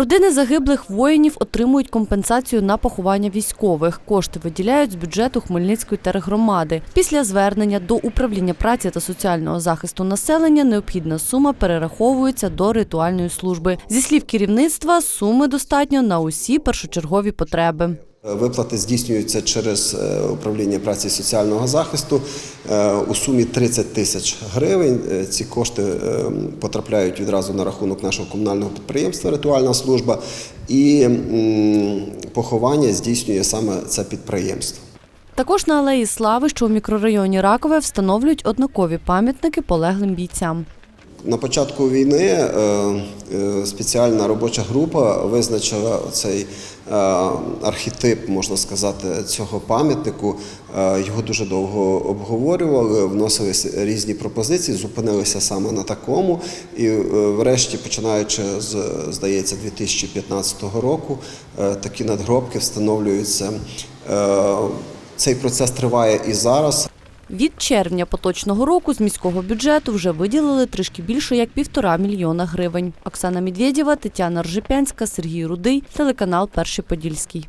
Родини загиблих воїнів отримують компенсацію на поховання військових. Кошти виділяють з бюджету Хмельницької тергромади. Після звернення до управління праці та соціального захисту населення необхідна сума перераховується до ритуальної служби. Зі слів керівництва, суми достатньо на усі першочергові потреби. Виплати здійснюються через е, управління праці і соціального захисту е, у сумі 30 тисяч гривень. Е, Ці кошти е, потрапляють відразу на рахунок нашого комунального підприємства Ритуальна служба і поховання здійснює саме це підприємство. Також на алеї Слави, що у мікрорайоні Ракове, встановлюють однакові пам'ятники полеглим бійцям. На початку війни е, е, спеціальна робоча група визначила цей е, архетип, можна сказати, цього пам'ятнику. Його дуже довго обговорювали, вносилися різні пропозиції, зупинилися саме на такому. І врешті, починаючи з, здається, 2015 року, такі надгробки встановлюються. Цей процес триває і зараз. Від червня поточного року з міського бюджету вже виділили трішки більше як півтора мільйона гривень. Оксана Медведєва, Тетяна Ржепянська, Сергій Рудий, телеканал Перший Подільський.